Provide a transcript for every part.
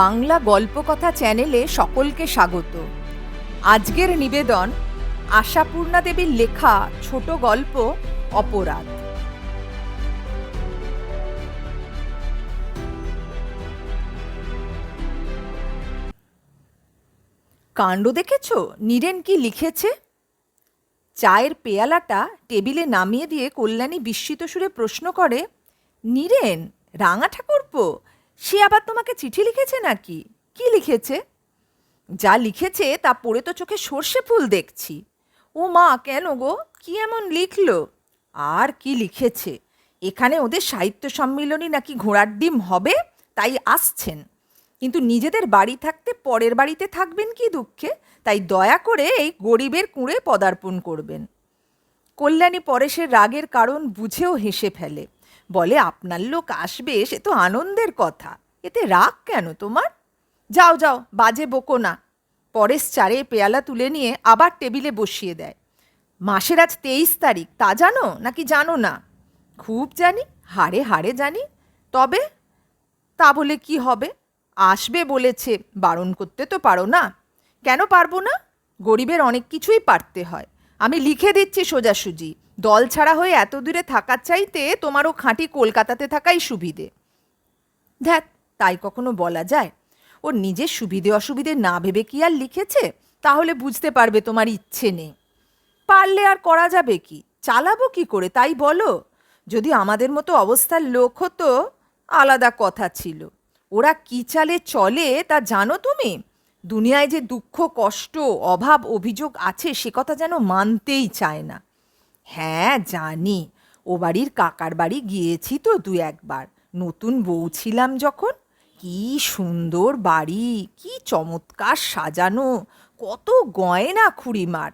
বাংলা গল্পকথা চ্যানেলে সকলকে স্বাগত। আজকের নিবেদন আশাপূর্ণা দেবীর লেখা ছোট গল্প অপরাধ। কাণ্ড দেখেছ? নীরেন কি লিখেছে? চায়ের পেয়ালাটা টেবিলে নামিয়ে দিয়ে কল্যাণী বিস্মিত সুরে প্রশ্ন করে, নীরেন, রাঙা ঠাকুরপো সে আবার তোমাকে চিঠি লিখেছে নাকি? কি লিখেছে? যা লিখেছে তা পড়ে তো চোখে সর্ষে ফুল দেখছি। ও মা, কেন গো? কি এমন লিখলো? আর কি লিখেছে? এখানে ওদের সাহিত্য সম্মিলনী নাকি ঘোড়ার ডিম হবে? তাই আসছেন। কিন্তু নিজেদের বাড়ি থাকতে পরের বাড়িতে থাকবেন কি দুঃখে? তাই দয়া করে এই গরিবের কুঁড়ে পদার্পণ করবেন। কল্যাণী পরেশের রাগের কারণ বুঝেও হেসে ফেলে। বলে, আপনার লোক আসবে, সে তো আনন্দের কথা। এতে রাগ কেন তোমার? যাও যাও, বাজে বকো না। পরেশ চারে পেয়ালা তুলে নিয়ে আবার টেবিলে বসিয়ে দেয়। মাসের আজ তেইশ তারিখ, তা জানো নাকি জানো না? খুব জানি, হাড়ে হাড়ে জানি। তবে তা বলে কি হবে? আসবে বলেছে, বারণ করতে তো পারো না। কেন পারব না? গরিবের অনেক কিছুই পারতে হয়। আমি লিখে দিচ্ছি সোজাসুজি। দল ছাড়া হয়ে এত দূরে থাকার চাইতে তোমারও খাঁটি কলকাতাতে থাকাই সুবিধে। ধ্যাত তাই কখনো বলা যায়। ওর নিজের সুবিধে অসুবিধে না ভেবে কি আর লিখেছে? তাহলে বুঝতে পারবে তোমার ইচ্ছে নেই। পারলে আর করা যাবে কি? চালাবো কি করে, তাই বলো? যদি আমাদের মতো অবস্থার লোক হতো, আলাদা কথা ছিল। ওরা কি চালে চলে, তা জানো তুমি? দুনিয়ায় যে দুঃখ, কষ্ট, অভাব, অভিযোগ আছে, সে কথা যেন মানতেই চায় না। হ্যাঁ জানি। ও বাড়ির কাকার বাড়ি গিয়েছি তো দু একবার। নতুন বউ ছিলাম যখন। কি সুন্দর বাড়ি, কি চমৎকার সাজানো, কত গয়না খুঁড়িমার।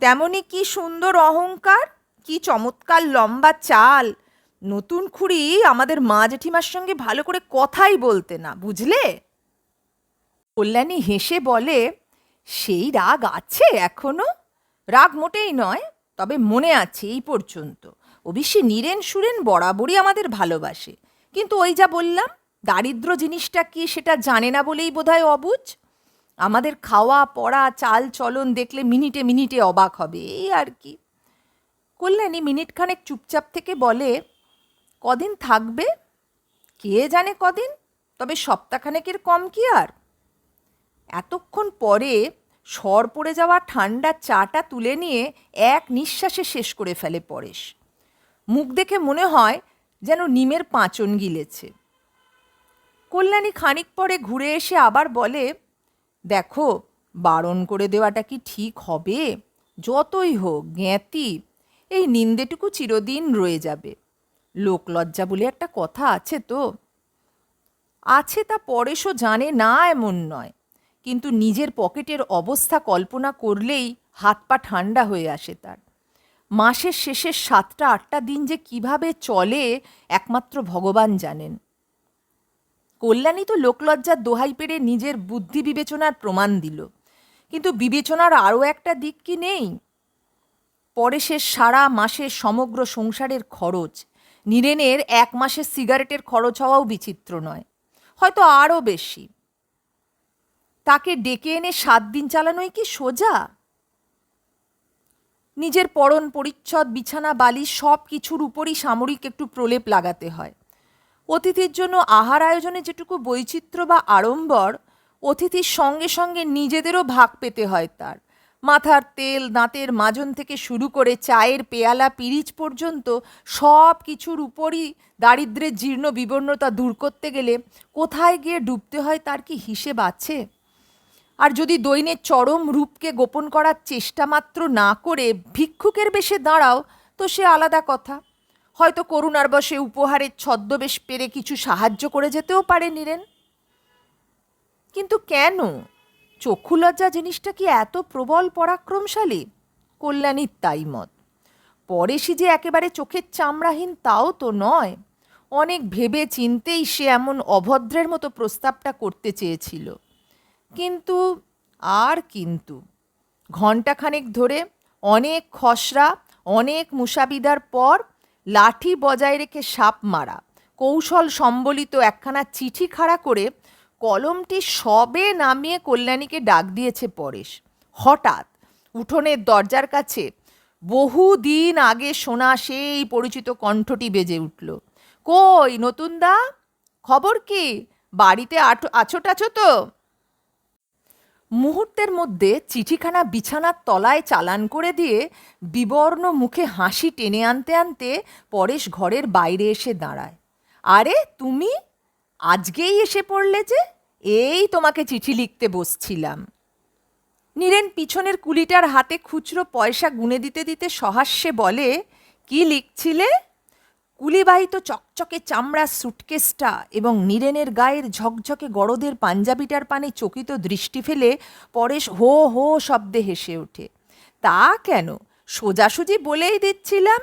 তেমনি কি সুন্দর অহংকার, কি চমৎকার লম্বা চাল। নতুন খুঁড়ি আমাদের মা জেঠিমার সঙ্গে ভালো করে কথাই বলতে না, বুঝলে? কল্যাণী হেসে বলে, সেই রাগ আছে এখনও? রাগ মোটেই নয় তবে মনে আছে এই পর্যন্ত। অবশ্যই নীরেন সুরেন বরাবরই আমাদের ভালোবাসে। কিন্তু ওই যা বললাম, দারিদ্র জিনিসটা কি সেটা জানে না বলেই বোধহয় অবুঝ? আমাদের খাওয়া, পড়া, চাল, চলন দেখলে মিনিটে মিনিটে অবাক হবে এই আর কি? কল্যাণী মিনিটখানেক চুপচাপ থেকে বলে, কদিন থাকবে? কে জানে কদিন? তবে সপ্তাহখানেকের কম কি আর? এতক্ষণ পরে সর পড়ে যাওয়া ঠান্ডা চাটা তুলে নিয়ে এক নিঃশ্বাসে শেষ করে ফেলে পরেশ। মুখ দেখে মনে হয় যেন নিমের পাঁচন গিলেছে। কল্যাণী খানিক পরে ঘুরে এসে আবার বলে, দেখো, বারণ করে দেওয়াটা কি ঠিক হবে? যতই হোক, জ্ঞাতি, এই নিন্দেটুকু চিরদিন রয়ে যাবে। লোকলজ্জা বলে একটা কথা আছে তো? আছে তা পরেশও জানে না এমন নয়। কিন্তু নিজের পকেটের অবস্থা কল্পনা করলেই হাত পা ঠান্ডা হয়ে আসে তার। মাসের শেষের সাতটা আটটা দিন যে কীভাবে চলে, একমাত্র ভগবান জানেন। কল্যাণী তো লোকলজ্জার দোহাই পেরে নিজের বুদ্ধি বিবেচনার প্রমাণ দিল। কিন্তু বিবেচনার আরও একটা দিক কি নেই? পরে সে সারা মাসের সমগ্র সংসারের খরচ, নীরেনের এক মাসের সিগারেটের খরচ হওয়াও বিচিত্র নয়। হয়তো আরও বেশি। তাকে ডেকে এনে সাত দিন চালানোই কি সোজা? নিজের পরন পরিচ্ছদ, বিছানা বালি সব কিছুর উপরই সামরিক একটু প্রলেপ লাগাতে হয়। অতিথির জন্য আহার আয়োজনে যেটুকু বৈচিত্র্য বা আড়ম্বর, অতিথির সঙ্গে সঙ্গে নিজেদেরও ভাগ পেতে হয় তার। মাথার তেল, দাঁতের মাজন থেকে শুরু করে চায়ের পেয়ালা, পিরিচ পর্যন্ত সব কিছুর উপরই দারিদ্রের জীর্ণ বিবর্ণতা দূর করতে গেলে কোথায় গিয়ে ডুবতে হয় তার কি হিসেব আছে? আর যদি দৈনের চরম রূপকে গোপন করার চেষ্টা মাত্র না করে ভিক্ষুকের বেশে দাঁড়াও, তো সে আলাদা কথা। হয়তো করুণার বসে উপহারের ছদ্মবেশ পেরে কিছু সাহায্য করে যেতেও পারে নিরেন। কিন্তু কেন? চক্ষু লজ্জা জিনিসটা কি এত প্রবল পরাক্রমশালী? কল্যাণীর তাই মত। পরেশি যে একেবারে চোখের চামড়াহীন তাও তো নয়। অনেক ভেবে চিনতেই সে এমন অভদ্রের মতো প্রস্তাবটা করতে চেয়েছিল। কিন্তু আর কিন্তু। ঘণ্টাখানেক ধরে অনেক খসড়া, অনেক মুসাবিদার পর লাঠি বজায় রেখে সাপ মারা। কৌশল সম্বলিত একখানা চিঠি খাড়া করে কলমটি সবে নামিয়ে কল্যাণীকে ডাক দিয়েছে পরেশ। হঠাৎ উঠোনের দরজার কাছে বহুদিন আগে শোনা সেই পরিচিত কণ্ঠটি বেজে উঠল। কই নতুন দা? খবর কি? বাড়িতে আছো টাছো তো? মুহূর্তের মধ্যে চিঠিখানা বিছানার তলায় চালান করে দিয়ে বিবর্ণ মুখে হাসি টেনে আনতে আনতে পরেশ ঘরের বাইরে এসে দাঁড়ায়। আরে, তুমি? আজকেই এসে পড়লে যে? এই তোমাকে চিঠি লিখতে বসছিলাম। নীরেন পিছনের কুলিটার হাতে খুচরো পয়সা গুনে দিতে দিতে সহাস্যে বলে, কি লিখছিলে? কুলিবাহিত চকচকে চামড়ার সুটকেসটা এবং নীরেনের গায়ের ঝকঝকে গড়দের পাঞ্জাবিটার পানে চকিত দৃষ্টি ফেলে পরেশ হো হো শব্দে হেসে ওঠে। তা কেন? সোজাসুজি বলেই দিচ্ছিলাম।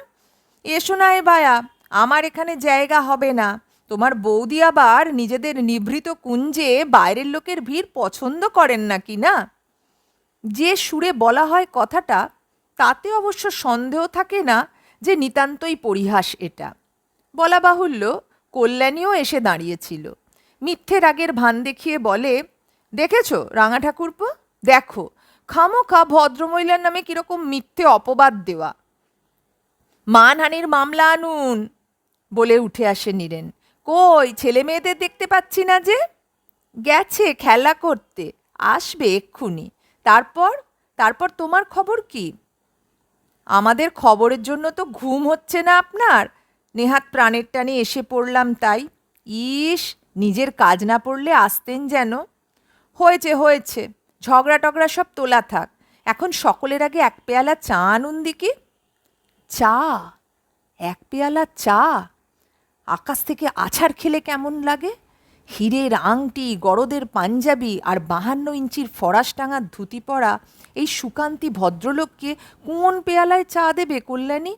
এসো না এ বায়া আমার এখানে জায়গা হবে না। তোমার বৌদি আবার নিজেদের নিভৃত কুঞ্জে বাইরের লোকের ভিড় পছন্দ করেন নাকি না? যে সুরে বলা হয় কথাটা, তাতে অবশ্য সন্দেহ থাকে না যে নিতান্তই পরিহাস এটা। বলা বাহুল্য, কল্যাণীও এসে দাঁড়িয়েছিল। মিথ্যে রাগের ভান দেখিয়ে বলে, দেখেছ রাঙা ঠাকুরপো? দেখো, খামোখা ভদ্রমহিলার নামে কীরকম মিথ্যে অপবাদ দেওয়া। মানহানির মামলা আনুন! বলে উঠে আসে নীরেন। কই, ছেলে মেয়েদের দেখতে পাচ্ছি না যে? গেছে খেলা করতে, আসবে এক্ষুনি। তারপর? তারপর তোমার খবর কি? আমাদের খবরের জন্য তো ঘুম হচ্ছে না আপনার। নেহাত প্রাণের টানে এসে পড়লাম তাই। ইস, নিজের কাজ না পড়লে আসতেন যেন। হয়েছে হয়েছে, ঝগড়া টগড়া সব তোলা থাক। এখন সকলের আগে এক পেয়ালা চা আনুন দিকি। চা? এক পেয়ালা চা? আকাশ থেকে আছাড় খেলে কেমন লাগে? হীরের আংটি গড়দের পাঞ্জাবি আর বাহান্ন ইঞ্চির ফরাসটাঙা ধুতি পরা এই সুকান্তি ভদ্রলোককে কোন পেয়ালায় চা দেবে কল্যাণী?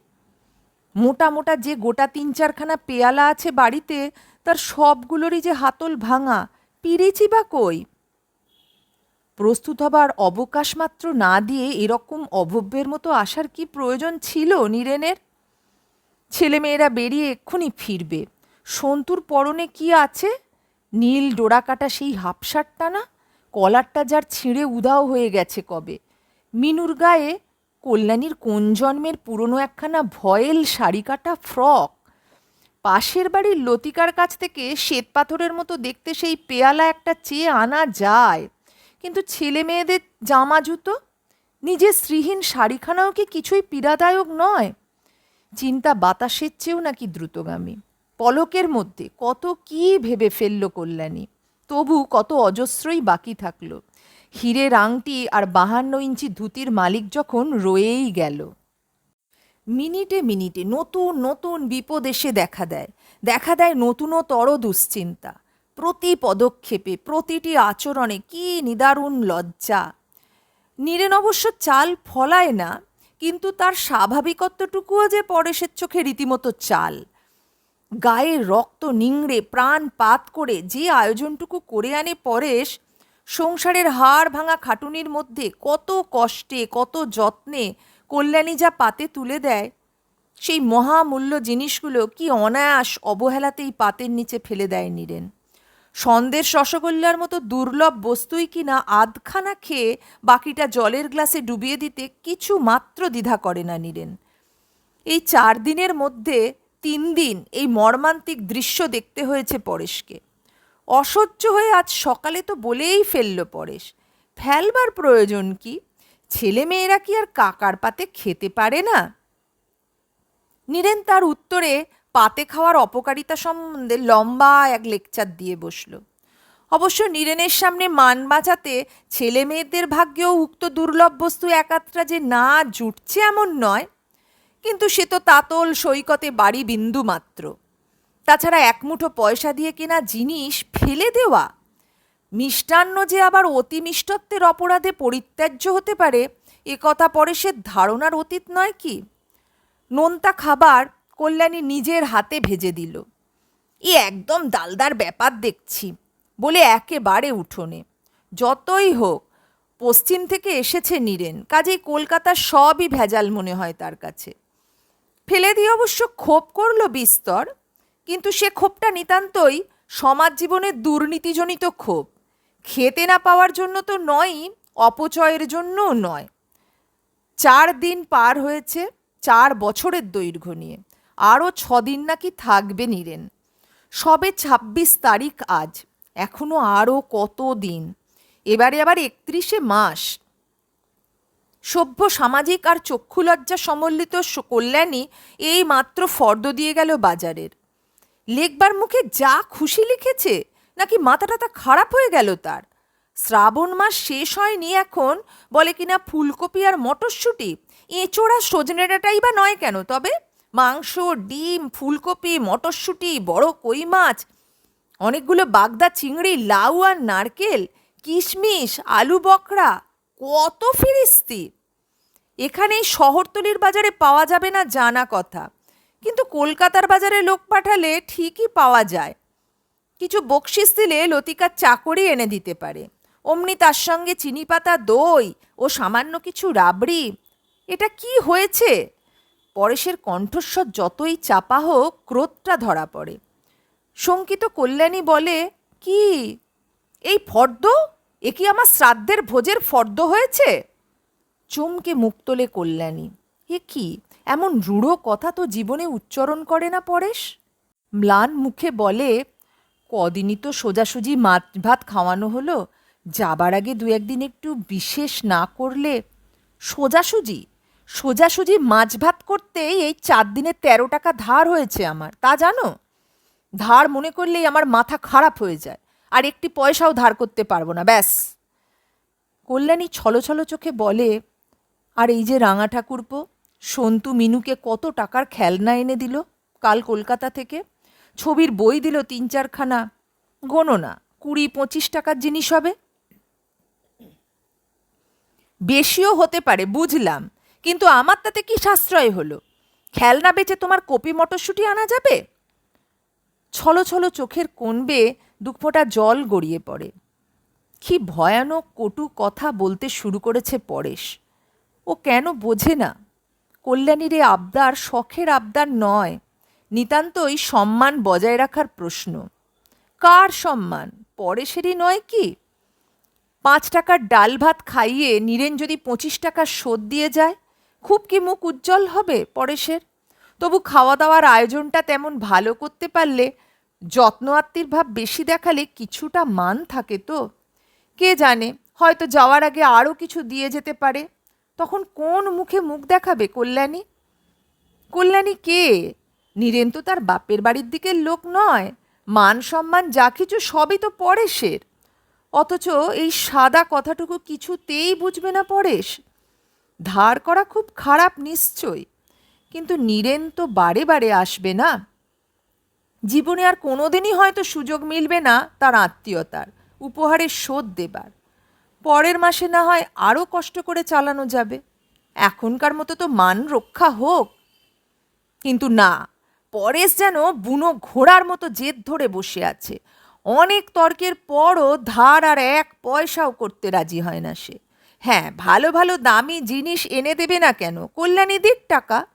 মোটা মোটা যে গোটা তিন চারখানা পেয়ালা আছে বাড়িতে, তার সবগুলোরই যে হাতল ভাঙা, পিরেছি বা কই? প্রস্তুত হবার অবকাশ মাত্র না দিয়ে এরকম অভব্যের মতো আসার কি প্রয়োজন ছিল নীরেনের? ছেলেমেয়েরা বেরিয়ে এক্ষুনি ফিরবে। সন্তুর পরনে কি আছে? নীল ডোরাকাটা সেই হাফশার্টটা না? কলারটা যার ছিঁড়ে উধাও হয়ে গেছে কবে? মিনুর গায়ে কল্যাণীর কোন জন্মের পুরনো একখানা ভয়েল শাড়ি কাটা ফ্রক? পাশের বাড়ির লতিকার কাছ থেকে শ্বেত পাথরের মতো দেখতে সেই পেয়ালা একটা চেয়ে আনা যায়। কিন্তু ছেলে মেয়েদের জামা জুতো? নিজের শ্রীহীন শাড়িখানাও কি কিছুই পীড়াদায়ক নয়? চিন্তা বাতাসের চেয়েও নাকি দ্রুতগামী। পলকের মধ্যে কত কি ভেবে ফেলল কল্যাণী। তবু কত অজস্রই বাকি থাকল। হীরের আংটি আর বাহান্ন ইঞ্চি ধুতির মালিক যখন রয়েই গেল। মিনিটে মিনিটে নতুন নতুন বিপদ এসে দেখা দেয়। দেখা দেয় নতুনতর দুশ্চিন্তা। প্রতি পদক্ষেপে, প্রতিটি আচরণে কি নিদারুণ লজ্জা। নীরেন অবশ্য চাল ফলায় না, কিন্তু তার স্বাভাবিকত্বটুকুও যে পরেশের চোখে রীতিমতো চাল। গায়ের রক্ত নিংড়ে প্রাণ পাত করে যে আয়োজনটুকু করে আনে পরেশ সংসারের হাড় ভাঙা খাটুনির মধ্যে কত কষ্টে, কত যত্নে কল্যাণী যা পাতে তুলে দেয়, সেই মহামূল্য জিনিসগুলো কি অনায়াস অবহেলাতেই পাতের নিচে ফেলে দেয় নীরেন? সন্দেশ রসগোল্লার মতো দুর্লভ বস্তুই কিনা আধখানা খেয়ে বাকিটা জলের গ্লাসে ডুবিয়ে দিতে কিছু মাত্র দ্বিধা করে না নীরেন? এই চার দিনের মধ্যে তিন দিন এই মর্মান্তিক দৃশ্য দেখতে হয়েছে পরেশকে। অসহ্য হয়ে আজ সকালে তো বলেই ফেলল পরেশ। ফেলবার প্রয়োজন কি? ছেলেমেয়েরা কি আর কাকার পাতে খেতে পারে না? নীরেন তার উত্তরে পাতে খাওয়ার অপকারিতা সম্বন্ধে লম্বা এক লেকচার দিয়ে বসল। অবশ্য নীরেনের সামনে মান বাঁচাতে ছেলে মেয়েদের ভাগ্যেও উক্ত দুর্লভ বস্তু একাত্রা যে না জুটছে এমন নয়, কিন্তু সে তো তাতল সৈকতে বাড়ি বিন্দু মাত্র তাছাড়া এক মুঠো পয়সা দিয়ে কেনা জিনিস ফেলে দেওয়া। মিষ্টান্ন যে আবার অতি মিষ্টত্বের অপরাধে পরিত্যাজ্য হতে পারে, এ কথা পরে সে ধারণার অতীত নয় কি? নোনতা খাবার কল্যাণী নিজের হাতে ভেজে দিল। এ একদম দালদার ব্যাপার দেখছি বলে একেবারে উঠোনে। যতই হোক, পশ্চিম থেকে এসেছে নীরেন, কাজেই কলকাতার সবই ভেজাল মনে হয় তার কাছে। ফেলে দিয়ে অবশ্য ক্ষোভ করল বিস্তর। কিন্তু সে ক্ষোভটা নিতান্তই সমাজ জীবনের দুর্নীতিজনিত ক্ষোভ। খেতে না পাওয়ার জন্য তো নয়ই, অপচয়ের জন্যও নয়। চার দিন পার হয়েছে, চার বছরের দৈর্ঘ্য নিয়ে। আরও ছদিন নাকি থাকবে নীরেন। সবে ছাব্বিশ তারিখ আজ, এখনও আরও কত দিন? এবারে আবার একত্রিশে মাস। সভ্য সামাজিক আর চক্ষুলজ্জা সমন্বিত কল্যাণী এই মাত্র ফর্দ দিয়ে গেল বাজারের। লেখবার মুখে যা খুশি লিখেছে, নাকি মাথা টাথা খারাপ হয়ে গেল তার? শ্রাবণ মাস শেষ হয়নি এখন, বলে কিনা ফুলকপি আর মটরশুঁটি? এঁচোড়া সজনে ডাঁটাই বা নয় কেন তবে? মাংস, ডিম, ফুলকপি, মটরশুঁটি, বড় কই মাছ, অনেকগুলো বাগদা চিংড়ি, লাউ আর নারকেল, কিশমিশ, আলু বকরা কত ফিরিস্তি? এখানে শহরতলির বাজারে পাওয়া যাবে না জানা কথা। কিন্তু কলকাতার বাজারে লোক পাঠালে ঠিকই পাওয়া যায়। কিছু বকশিস দিলে লতিকার চাকরি এনে দিতে পারে। অমনি তার সঙ্গে চিনি পাতা দই ও সামান্য কিছু রাবড়ি। এটা কি হয়েছে? পরেশের কণ্ঠস্বর যতই চাপা হোক, ক্রোধটা ধরা পড়ে। শঙ্কিত কল্যাণী বলে, কি? এই ফর্দ? এ কি আমার শ্রাদ্ধের ভোজের ফর্দ হয়েছে? চমকে মুখ তোলে কল্যাণী। এ কি? এমন রূঢ় কথা তো জীবনে উচ্চারণ করে না পরেশ? ম্লান মুখে বলে, কদিনই তো সোজাসুজি মাছ ভাত খাওয়ানো হলো। যাবার আগে দু একদিন একটু বিশেষ না করলে সোজাসুজি সোজাসুজি মাছ ভাত করতেই এই চার দিনে তেরো টাকা ধার হয়েছে আমার। তা জানো? ধার মনে করলেই আমার মাথা খারাপ হয়ে যায়। আর একটি পয়সাও ধার করতে পারব না, ব্যাস। কল্যাণী ছলো ছলো চোখে বলে, আর এই যে রাঙা ঠাকুরপো সন্তু মিনুকে কত টাকার খেলনা এনে দিল? কাল কলকাতা থেকে। ছবির বই দিল তিন চারখানা। গোনো না, কুড়ি পঁচিশ টাকার জিনিস হবে। বেশিও হতে পারে, বুঝলাম। কিন্তু আমার তাতে কি সাশ্রয় হলো? খেলনা বেচে তোমার কপি মটরশুঁটি আনা যাবে? ছলো ছলো চোখের কোণ বেয়ে দুঃখোটা জল গড়িয়ে পড়ে। কি ভয়ানক কটু কথা বলতে শুরু করেছে পরেশ। ও কেন বোঝে না? কল্যাণীর এ আবদার শখের আবদার নয়, নিতান্তই সম্মান বজায় রাখার প্রশ্ন। কার সম্মান? পরেশেরই নয় কি? পাঁচ টাকার ডাল ভাত খাইয়ে নীরেন যদি পঁচিশ টাকার শোধ দিয়ে যায়, খুব কি মুখ উজ্জ্বল হবে পরেশের? তবু খাওয়া দাওয়ার আয়োজনটা তেমন ভালো করতে পারলে যত্ন আত্মীর ভাব বেশি দেখালে কিছুটা মান থাকে তো। কে জানে, হয়তো যাওয়ার আগে আরও কিছু দিয়ে যেতে পারে। তখন কোন মুখে মুখ দেখাবে কল্যাণী? কল্যাণী কে? নীরেন তো তার বাপের বাড়ির দিকের লোক নয়। মান সম্মান যা কিছু সবই তো পরেশের। অথচ এই সাদা কথাটুকু কিছুতেই বুঝবে না পরেশ। ধার করা খুব খারাপ নিশ্চয়। কিন্তু নীরেন তো বারে বারে আসবে না। জীবনে আর কোনোদিনই হয়তো সুযোগ মিলবে না তার আত্মীয়তার, উপহারের শোধ দেবার। পরের মাসে না হয় আরও কষ্ট করে চালানো যাবে। এখনকার মতো তো মান রক্ষা হোক। কিন্তু না, পরেশ যেন বুনো ঘোড়ার মতো জেদ ধরে বসে আছে। অনেক তর্কের পরও ধার আর এক পয়সাও করতে রাজি হয় না সে। হ্যাঁ ভালো ভালো দামি জিনিস এনে দেবে না কেন? কল্যাণী দিক টাকা।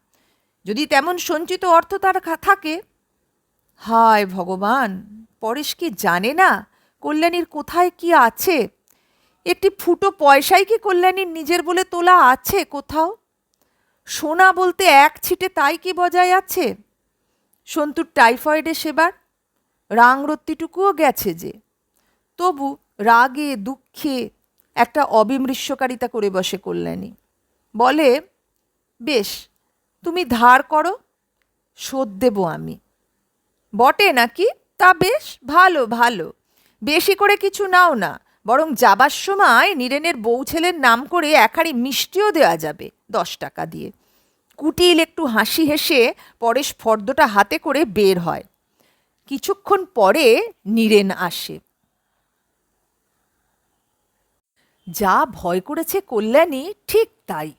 যদি তেমন সঞ্চিত অর্থ তার থাকে। হায় ভগবান, পরেশ কি জানে না কল্যাণীর কোথায় কি আছে? একটি ফুটো পয়সাই কি কল্যাণীর নিজের বলে তোলা আছে কোথাও? সোনা বলতে এক ছিটে তাই কি বজায় আছে? সন্তুর টাইফয়েডে সেবার রাংরত্তিটুকুও গেছে যে। তবু রাগে, দুঃখে একটা অবিমৃষ্যকারিতা করে বসে কল্যাণী। বলে, বেশ, তুমি ধার করো, শোধ দেবো আমি। বটে নাকি? তা বেশ, ভালো ভালো। বেশি করে কিছু নাও না। বরং যাবার সময় নীরেনের বউ ছেলের নাম করে একহাড়ি মিষ্টিও দেওয়া যাবে দশ টাকা দিয়ে। কুটিল একটু হাসি হেসে পরেশ ফর্দটা হাতে করে বের হয়। কিছুক্ষণ পরে নীরেন আসে। যা ভয় করেছে কল্যাণী ঠিক তাই।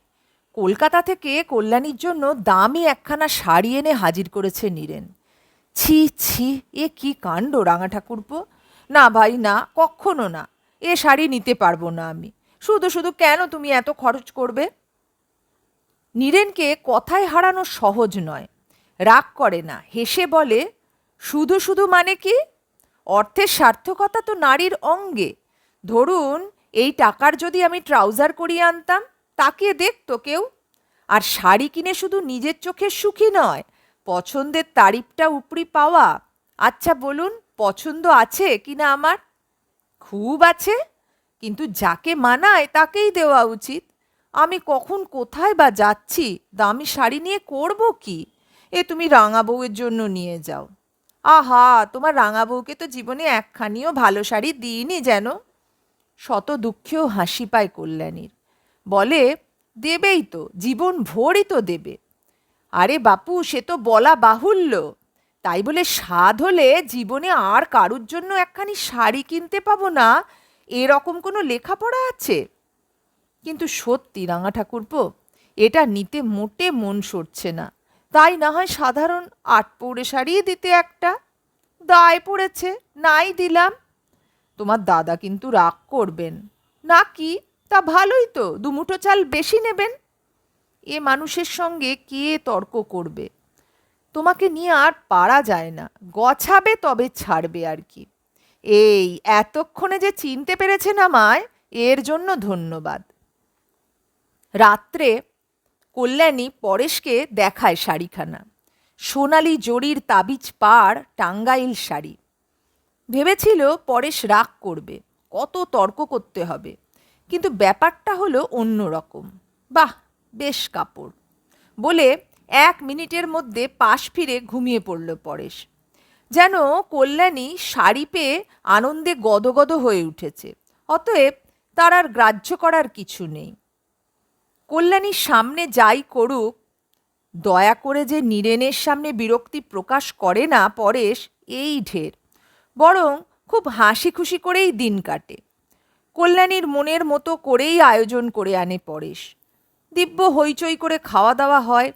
কলকাতা থেকে কল্যাণীর জন্য দামি একখানা শাড়ি এনে হাজির করেছে নীরেন। ছি ছি, এ কি কাণ্ড রাঙা ঠাকুরপো? না ভাই, না, কখনো না। এ শাড়ি নিতে পারব না আমি। শুধু শুধু কেন তুমি এত খরচ করবে? নীরেনকে কথায় হারানো সহজ নয়। রাগ করে না, হেসে বলে, শুধু শুধু মানে কি? অর্থের সার্থকতা তো নারীর অঙ্গে। ধরুন, এই টাকার যদি আমি ট্রাউজার করিয়ে আনতাম তাকে দেখতো কেউ। আর শাড়ি কিনে শুধু নিজের চোখের সুখী নয়, পছন্দের তারিফটা উপরি পাওয়া। আচ্ছা বলুন, পছন্দ আছে কিনা আমার? খুব আছে, কিন্তু যাকে মানায় তাকেই দেওয়া উচিত। আমি কখন কোথায় বা যাচ্ছি, দামি শাড়ি নিয়ে করব কি? এ তুমি রাঙা বউয়ের জন্য নিয়ে যাও। আহা, তোমার রাঙা বউকে তো জীবনে একখানিও ভালো শাড়ি দিইনি যেন। শত দুঃখেও হাসি পায় কল্যাণীর। বলে, দেবেই তো, জীবন ভোরই তো দেবে। আরে বাপু, সে তো বলা বাহুল্য। তাই বলে স্বাদ হলে জীবনে আর কারুর জন্য একখানি শাড়ি কিনতে পাবো না? এরকম কোনো লেখাপড়া আছে? কিন্তু সত্যি রাঙা ঠাকুরপো, এটা নিতে মোটে মন সরছে না। তাই না হয় সাধারণ আট পৌড়ে শাড়িই দিতে একটা। দায় পড়েছে, নাই দিলাম। তোমার দাদা কিন্তু রাগ করবেন। না কি? তা ভালোই তো, দুমুঠো চাল বেশি নেবেন। এ মানুষের সঙ্গে কে তর্ক করবে? তোমাকে নিয়ে আর পারা যায় না। গছাবে তবে ছাড়বে আর কি। এই, এতক্ষণে যে চিনতে পেরেছেন আমায়, এর জন্য ধন্যবাদ। রাত্রে কল্যাণী পরেশকে দেখায় শাড়িখানা। সোনালি জরির তাবিজ পাড় টাঙ্গাইল শাড়ি। ভেবেছিল পরেশ রাগ করবে, কত তর্ক করতে হবে। কিন্তু ব্যাপারটা হলো অন্য রকম। বাহ, বেশ কাপড়। বলে এক মিনিটের মধ্যে পাশ ফিরে ঘুমিয়ে পড়ল পরেশ। যেন কল্যাণী শাড়ি পেয়ে আনন্দে গদগদ হয়ে উঠেছে। অতএব তার আর গ্রাহ্য করার কিছু নেই। কল্যাণীর সামনে যাই করুক, দয়া করে যে নীরেনের সামনে বিরক্তি প্রকাশ করে না পরেশ, এই ঢের। বরং খুব হাসি খুশি করেই দিন কাটে। কল্যাণীর মনের মতো করেই আয়োজন করে আনে পরেশ। দিব্য হইচই করে খাওয়া দাওয়া হয়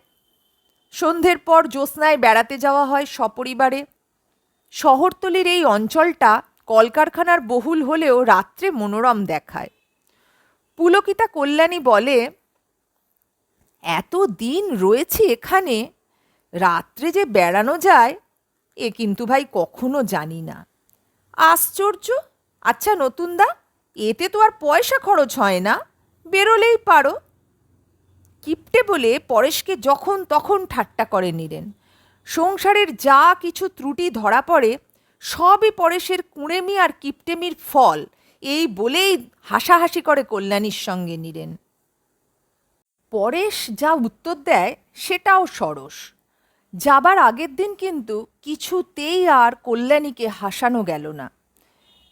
সন্ধ্যের পর জ্যোৎস্নায় বেড়াতে যাওয়া হয় সপরিবারে। শহরতলির এই অঞ্চলটা কলকারখানার বহুল হলেও রাত্রে মনোরম দেখায়। পুলকিতা কল্যাণী বলে এত দিন রয়েছি এখানে, রাত্রে যে বেড়ানো যায়, এ কিন্তু ভাই কখনো জানি না। আশ্চর্য! আচ্ছা নতুনদা, এতে তো আর পয়সা খরচ হয় না। বেরোলেই পারো। কিপটে বলে পরেশকে যখন তখন ঠাট্টা করে নিলেন সংসারের যা কিছু ত্রুটি ধরা পড়ে, সবই পরেশের কুঁড়েমি আর কিপটেমির ফল। এই বলেই হাসাহাসি করে কল্যাণীর সঙ্গে নিলেন পরেশ যা উত্তর দেয়, সেটাও সরস। যাবার আগের দিন কিন্তু কিছুতেই আর কল্যাণীকে হাসানো গেল না।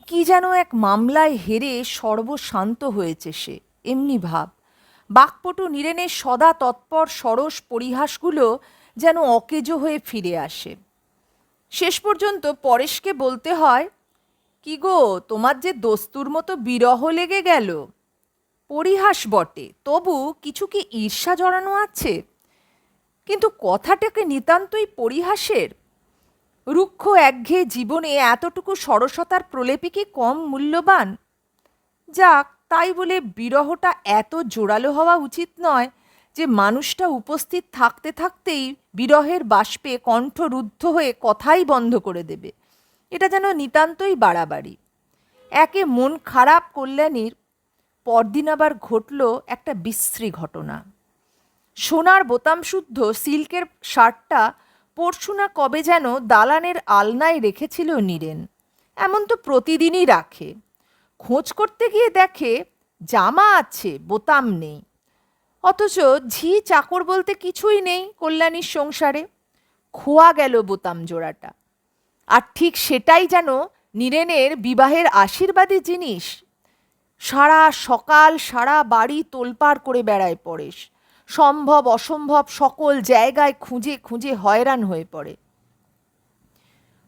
কি যেন এক মামলায় হেরে সর্বশান্ত হয়েছে সে, এমনি ভাব। বাকপটু নীরেনের সদা তৎপর সরস পরিহাসগুলো যেন অকেজো হয়ে ফিরে আসে। শেষ পর্যন্ত পরেশকে বলতে হয়, কি গো, তোমার যে দস্তুর মতো বিরহ লেগে গেল? পরিহাস বটে, তবু কিছু কি ঈর্ষা জড়ানো আছে? কিন্তু কথাটাকে নিতান্তই পরিহাসের। রুক্ষ একঘেয়ে জীবনে এতটুকু সরসতার প্রলেপে কি কম মূল্যবান? যাক তাই বলে বিরহটা এত জোরালো হওয়া উচিত নয় যে মানুষটা উপস্থিত থাকতে থাকতেই বিরহের বাষ্পে কণ্ঠ রুদ্ধ হয়ে কথাই বন্ধ করে দেবে। এটা যেন নিতান্তই বাড়াবাড়ি। একে মন খারাপ কল্যাণীর পরদিন আবার ঘটল একটা বিশ্রী ঘটনা। সোনার বোতামশুদ্ধ সিল্কের শার্টটা পরশু না কবে যেন দালানের আলনায় রেখেছিল নীরেন। এমন তো প্রতিদিনই রাখে। খোঁজ করতে গিয়ে দেখে জামা আছে, বোতাম নেই। অথচ ঝি চাকর বলতে কিছুই নেই কল্যাণীর সংসারে। খোয়া গেল বোতাম জোড়াটা। আর ঠিক সেটাই যেন নীরেনের বিবাহের আশীর্বাদী জিনিস। সারা সকাল, সারা বাড়ি তোলপাড় করে বেড়ায় পরেশ। সম্ভব, অসম্ভব সকল জায়গায় খুঁজে খুঁজে হয়রান হয়ে পড়ে।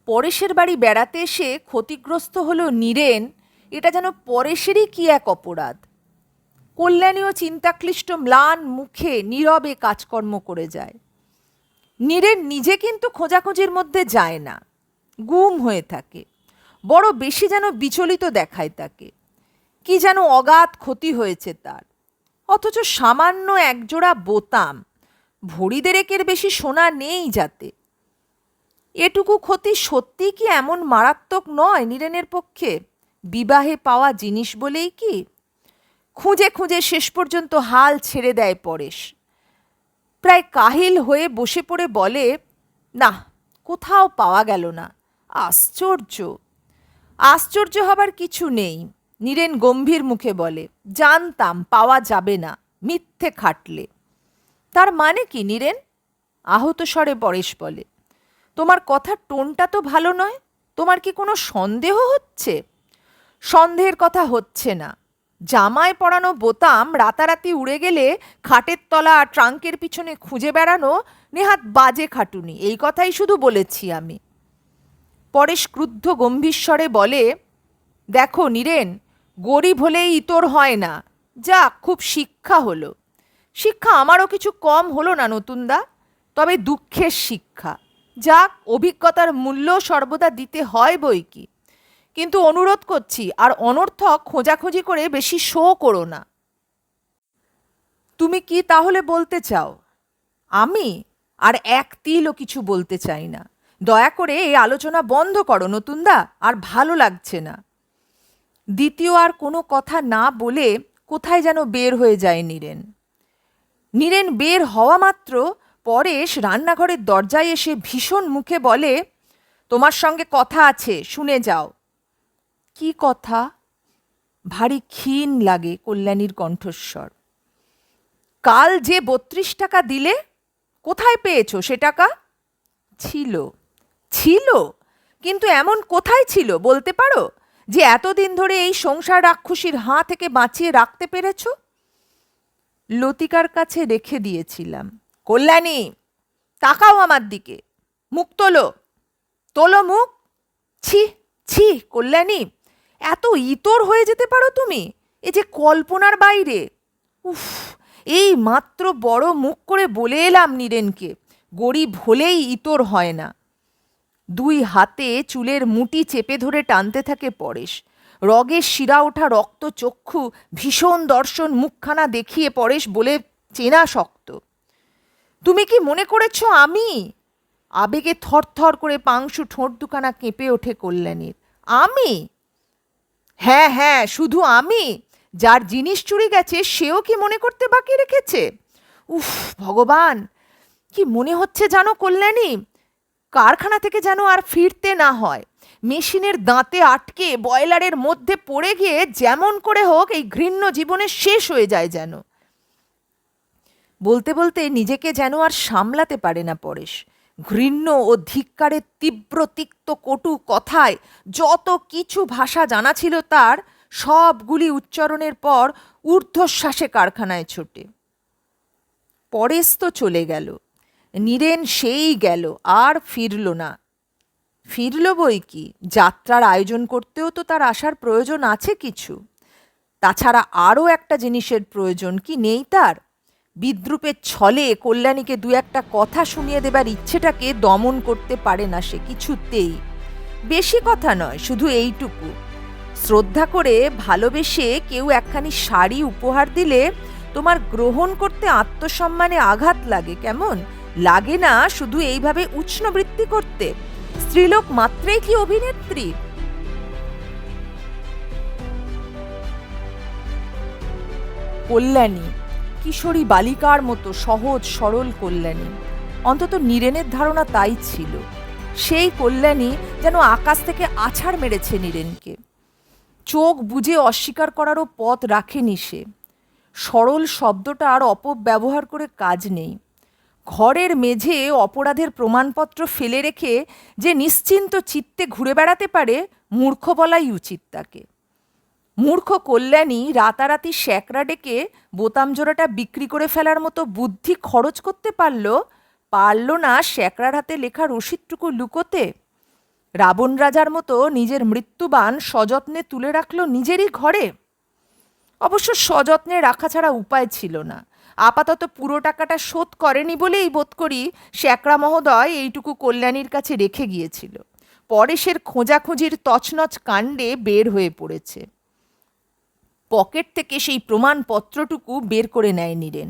পরেশের বাড়ি বেড়াতে এসে ক্ষতিগ্রস্ত হলো নীরেন এটা যেন পরেশেরই কি এক অপরাধ? কল্যাণীয় চিন্তাক্লিষ্ট ম্লান মুখে নীরবে কাজকর্ম করে যায়। নীরেন নিজে কিন্তু খোঁজাখুঁজির মধ্যে যায় না, গুম হয়ে থাকে, বড় বেশি যেন বিচলিত দেখায় তাকে। কি যেন অগাধ ক্ষতি হয়েছে তার, অথচ সামান্য একজোড়া বোতাম ভরি দেরেকের বেশি সোনা নেই যাতে। এটুকু ক্ষতি সত্যিই কি এমন মারাত্মক নয় নীরেনের পক্ষে? বিবাহে পাওয়া জিনিস বলেই কি? খুঁজে খুঁজে শেষ পর্যন্ত হাল ছেড়ে দেয় পরেশ। প্রায় কাহিল হয়ে বসে পড়ে বলে, না, কোথাও পাওয়া গেল না। আশ্চর্য। আশ্চর্য হবার কিছু নেই। নীরেন গম্ভীর মুখে বলে, জানতাম পাওয়া যাবে না, মিথ্যে খাটলে। তার মানে কি নীরেন? আহত স্বরে পরেশ বলে, তোমার কথার টোনটা তো ভালো নয়। তোমার কি কোনো সন্দেহ হচ্ছে? সন্দেহের কথা হচ্ছে না। জামায় পরানো বোতাম রাতারাতি উড়ে গেলে খাটের তলা ট্রাঙ্কের পিছনে খুঁজে বেড়ানো নেহাত বাজে খাটুনি, এই কথাই শুধু বলেছি আমি। পরেশ ক্রুদ্ধ গম্ভীর স্বরে বলে, দেখো নীরেন, গরিব হলেই ইতর হয় না। যাক খুব শিক্ষা হলো। শিক্ষা আমারও কিছু কম হলো না, নতুনদা। তবে দুঃখের শিক্ষা। যাক, অভিজ্ঞতার মূল্য সর্বদা দিতে হয় বই কি। কিন্তু অনুরোধ করছি, আর অনর্থক খোঁজাখুঁজি করে বেশি শো করো না। তুমি কি তাহলে বলতে চাও? আমি? আর এক তিলও কিছু বলতে চাই না। দয়া করে এই আলোচনা বন্ধ করো, নতুনদা, আর ভালো লাগছে না। দ্বিতীয় আর কোনো কথা না বলে কোথায় যেন বের হয়ে যায় নীরেন। নীরেন বের হওয়া মাত্র পরেশ রান্নাঘরের দরজায় এসে ভীষণ মুখে বলে, তোমার সঙ্গে কথা আছে, শুনে যাও। কি কথা? ভারী ক্ষীণ লাগে কল্যাণীর কণ্ঠস্বর। কাল যে বত্রিশ টাকা দিলে কোথায় পেয়েছ সে টাকা? ছিল। ছিল? কিন্তু এমন কোথায় ছিল বলতে পারো? যে এতদিন ধরে এই সংসার রাক্ষসীর হাঁ থেকে বাঁচিয়ে রাখতে পেরেছ? লতিকার কাছে রেখে দিয়েছিলাম। কল্যাণী, তাকাও আমার দিকে। মুখ তোলো। তোলো মুখ। ছি ছি, কল্যাণী। এত ইতর হয়ে যেতে পারো তুমি? এ যে কল্পনার বাইরে। উফ, এই মাত্র বড় মুখ করে বলে এলাম নীরেনকে, গরিব হলেই ইতর হয় না। দুই হাতে চুলের মুটি চেপে ধরে টানতে থাকে পরেশ। রগের শিরা ওঠা রক্ত চক্ষু ভীষণ দর্শন মুখখানা দেখিয়ে পরেশ বলে, চেনা শক্ত। তুমি কি মনে করেছ আমি? আবেগে থরথর করে পাংশু ঠোঁট দুখানা কেঁপে ওঠে কল্যাণীর। আমি? হ্যাঁ হ্যাঁ শুধু আমি? যার জিনিস চুরি গেছে, সেও কি মনে করতে বাকি রেখেছে? উফ, ভগবান! কি মনে হচ্ছে জানো কল্যাণী? কারখানা থেকে যেন আর ফিরতে না হয়। মেশিনের দাঁতে আটকে বয়লারের মধ্যে পড়ে গিয়ে যেমন করে হোক, এই ঘৃণ্য জীবনে শেষ হয়ে যায় যেন। বলতে বলতে নিজেকে যেন আর সামলাতে পারে না পরেশ। ঘৃণ্য ও ধিক্কারের তীব্র তিক্ত কটু কথায় যত কিছু ভাষা জানা ছিল তার, সবগুলি উচ্চারণের পর ঊর্ধ্বশ্বাসে কারখানায় ছোটে। পরেশ তো চলে গেল। নীরেন সেই গেল, আর ফিরল না। ফিরল বই কি? যাত্রার আয়োজন করতেও তো তার আসার প্রয়োজন আছে কিছু। তাছাড়া আরও একটা জিনিসের প্রয়োজন কি নেই তার? বিদ্রুপের ছলে কল্যাণীকে দু একটা কথা শুনিয়ে দেবার ইচ্ছেটাকে দমন করতে পারে না সে কিছুতেই। বেশি কথা নয়, শুধু এইটুকু। শ্রদ্ধা করে ভালোবেসে কেউ একখানি শাড়ি উপহার দিলে তোমার গ্রহণ করতে আত্মসম্মানে আঘাত লাগে, কেমন? লাগে না শুধু এইভাবে উষ্ণবৃত্তি করতে। স্ত্রীলোক মাত্রেই কি অভিনেত্রী? কল্যাণী কিশোরী বালিকার মতো সহজ সরল কল্যাণী। অন্তত নীরেনের ধারণা তাই ছিল। সেই কল্যাণী যেন আকাশ থেকে আছাড় মেরেছে নীরেনকে। চোখ বুঝে অস্বীকার করারও পথ রাখেনি সে। সরল শব্দটা আর অপব্যবহার করে কাজ নেই। ঘরের মেঝে অপরাধের প্রমাণপত্র ফেলে রেখে যে নিশ্চিন্ত চিত্তে ঘুরে বেড়াতে পারে, মূর্খ বলাই উচিত তাকে। মূর্খ কল্যাণী রাতারাতি শ্যাকরা ডেকে বোতাম জোড়াটা বিক্রি করে ফেলার মতো বুদ্ধি খরচ করতে পারল পারল না শ্যাকরার হাতে লেখা রসিদটুকু লুকোতে। রাবণ রাজার মতো নিজের মৃত্যুবান সযত্নে তুলে রাখল নিজেরই ঘরে। অবশ্য সযত্নে রাখা ছাড়া উপায় ছিল না। আপাতত পুরো টাকাটা শোধ করেনি বলেই বোধ করি শ্যাকরা মহোদয় এইটুকু কল্যাণীর কাছে রেখে গিয়েছিল। পরেশের খোঁজাখুঁজির তছনছ কাণ্ডে বের হয়ে পড়েছে। পকেট থেকে সেই প্রমাণপত্রটুকু বের করে নেয় নীরেন।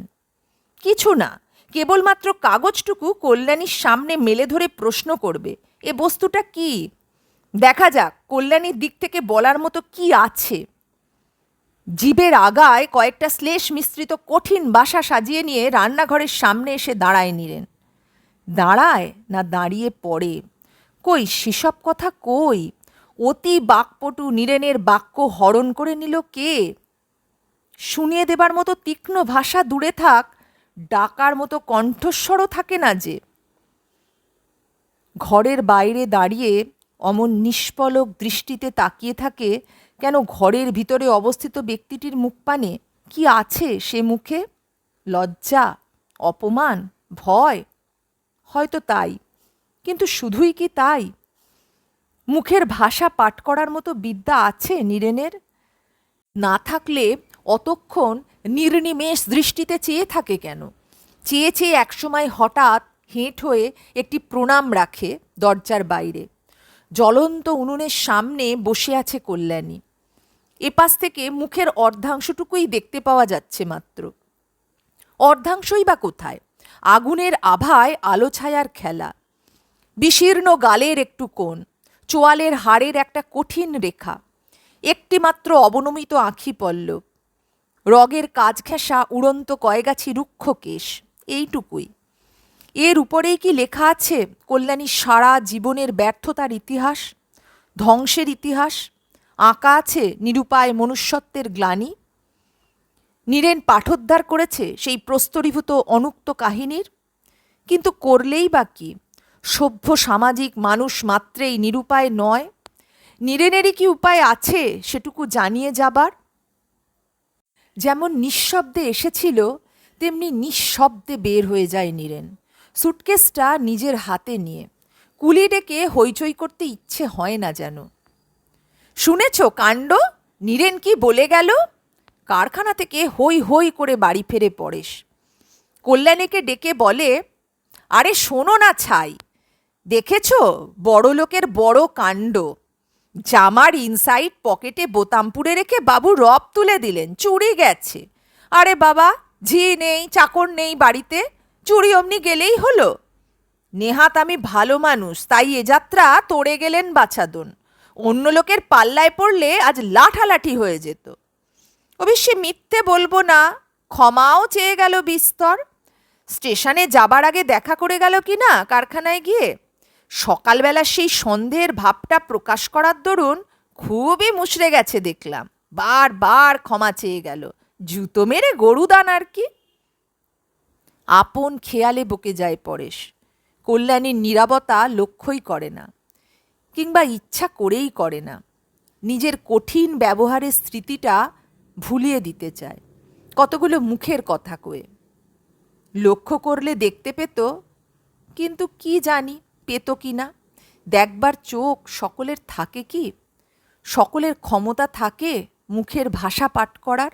কিছু না, কেবলমাত্র কাগজটুকু কল্যাণীর সামনে মেলে ধরে প্রশ্ন করবে, এ বস্তুটা কি? দেখা যাক, কল্যাণীর দিক থেকে বলার মতো কি আছে? জীবের আগায় কয়েকটা শ্লেষ মিশ্রিত কঠিন বাসা সাজিয়ে নিয়ে রান্নাঘরের সামনে এসে দাঁড়ায় নিলেন দাঁড়ায় না দাঁড়িয়ে পড়ে? কই, সেসব কথা কই? অতি বাকপটু নীরেনের বাক্য হরণ করে নিল কে? শুনিয়ে দেবার মতো তীক্ষ্ণ ভাষা দূরে থাক, ডাকার মতো কণ্ঠস্বরও থাকে না যে। ঘরের বাইরে দাঁড়িয়ে অমন নিষ্পলক দৃষ্টিতে তাকিয়ে থাকে কেন ঘরের ভিতরে অবস্থিত ব্যক্তিটির মুখপানে কি আছে সে মুখে? লজ্জা, অপমান, ভয়? হয়তো তাই, কিন্তু শুধুই কি তাই? মুখের ভাষা পাঠ করার মতো বিদ্যা আছে নীরেনের? না থাকলে অতক্ষণ নির্নিমেষ দৃষ্টিতে চেয়ে থাকে কেন? চেয়ে চেয়ে একসময় হঠাৎ হেঁট হয়ে একটি প্রণাম রাখে দরজার বাইরে। জ্বলন্ত উনুনের সামনে বসে আছে কল্যাণী। এপাশ থেকে মুখের অর্ধাংশটুকুই দেখতে পাওয়া যাচ্ছে মাত্র। অর্ধাংশই বা কোথায়? আগুনের আভায় আলো ছায়ার খেলা। বিশীর্ণ গালের একটু কোণ। চোয়ালের হাড়ের একটা কঠিন রেখা। একটিমাত্র অবনমিত আঁখি পল্লব রগের কাজ ঘেঁষা উড়ন্ত কয়গাছি রুক্ষ কেশ এইটুকুই। এর উপরেই কি লেখা আছে, কল্যাণী সারা জীবনের ব্যর্থতার ইতিহাস, ধ্বংসের ইতিহাস? আঁকা আছে নিরুপায় মনুষ্যত্বের গ্লানি? নীরেন পাঠোদ্ধার করেছে সেই প্রস্তরীভূত অনুক্ত কাহিনীর? কিন্তু করলেই বা কি? সভ্য সামাজিক মানুষ মাত্রেই নিরুপায় নয়। নিরেনেরই কি উপায় আছে সেটুকু জানিয়ে যাবার? যেমন নিঃশব্দে এসেছিল, তেমনি নিঃশব্দে বের হয়ে যায় নীরেন। সুটকেসটা নিজের হাতে নিয়ে। কুলি ডেকে হইচই করতে ইচ্ছে হয় না যেন। শুনেছ কাণ্ড? নীরেন কি বলে গেল? কারখানা থেকে হই হই করে বাড়ি ফেরে পরেশ। কল্যাণীকে ডেকে বলে, আরে শোনো না ছাই দেখেছ? বড় লোকের বড় কাণ্ড। জামার ইনসাইড পকেটে বোতাম পুড়ে রেখে বাবু রব তুলে দিলেন। চুরি গেছে। আরে বাবা, ঝি নেই, চাকর নেই বাড়িতে। চুরি অমনি গেলেই হলো। নেহাত আমি ভালো মানুষ, তাই এ যাত্রা তোড়ে গেলেন বাছাদন। অন্য লোকের পাল্লায় পড়লে আজ লাঠালাঠি হয়ে যেত। অবশ্যই মিথ্যে বলব না, ক্ষমাও চেয়ে গেল বিস্তর। স্টেশনে যাবার আগে দেখা করে গেল কি না কারখানায় গিয়ে? সকালবেলা সেই সন্দেহের ভাবটা প্রকাশ করার দরুন খুবই মুচড়ে গেছে দেখলাম। বারবার ক্ষমা চেয়ে গেল। জুতো মেরে গরু দান আর কি? আপন খেয়ালে বকে যায় পরেশ। কল্যাণীর নিরাপত্তা লক্ষ্যই করে না, কিংবা ইচ্ছা করেই করে না। নিজের কঠিন ব্যবহারের স্মৃতিটা ভুলিয়ে দিতে চায়। কতগুলো মুখের কথা কয়ে। লক্ষ্য করলে দেখতে পেত, কিন্তু কি জানি? পেত কি না? দেখবার চোখ সকলের থাকে কি? সকলের ক্ষমতা থাকে মুখের ভাষা পাঠ করার?